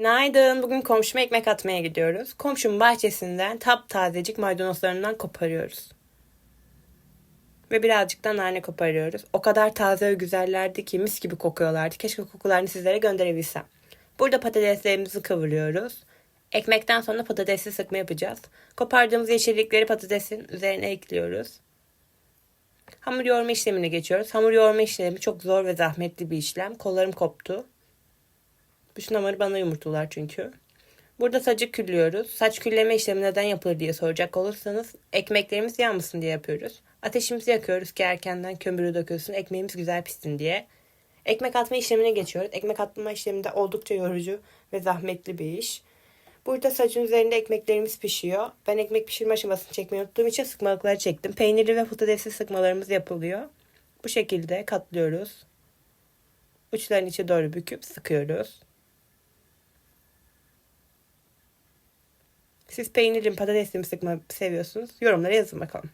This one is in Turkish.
Günaydın. Bugün komşuma ekmek atmaya gidiyoruz. Komşumun bahçesinden taptazecik maydanozlarından koparıyoruz. Ve birazcık da nane koparıyoruz. O kadar taze ve güzellerdi ki mis gibi kokuyorlardı. Keşke kokularını sizlere gönderebilsem. Burada patateslerimizi kavuruyoruz. Ekmekten sonra patatesli sıkma yapacağız. Kopardığımız yeşillikleri patatesin üzerine ekliyoruz. Hamur yoğurma işlemine geçiyoruz. Hamur yoğurma işlemi çok zor ve zahmetli bir işlem. Kollarım koptu. Bütün hamuru bana yumurtlular çünkü. Burada sacı küllüyoruz. Saç külleme işlemi neden yapılır diye soracak olursanız ekmeklerimiz yanmasın diye yapıyoruz. Ateşimizi yakıyoruz ki erkenden kömürü dökülsün ekmeğimiz güzel pişsin diye. Ekmek atma işlemine geçiyoruz. Ekmek atma işleminde oldukça yorucu ve zahmetli bir iş. Burada sacın üzerinde ekmeklerimiz pişiyor. Ben ekmek pişirme aşamasını çekmeyi unuttuğum için sıkmalıkları çektim. Peynirli ve patatesli sıkmalarımız yapılıyor. Bu şekilde katlıyoruz. Uçlarını içe doğru büküp sıkıyoruz. Siz peynirli mi patatesli mi sıkma seviyorsunuz? Yorumlara yazın bakalım.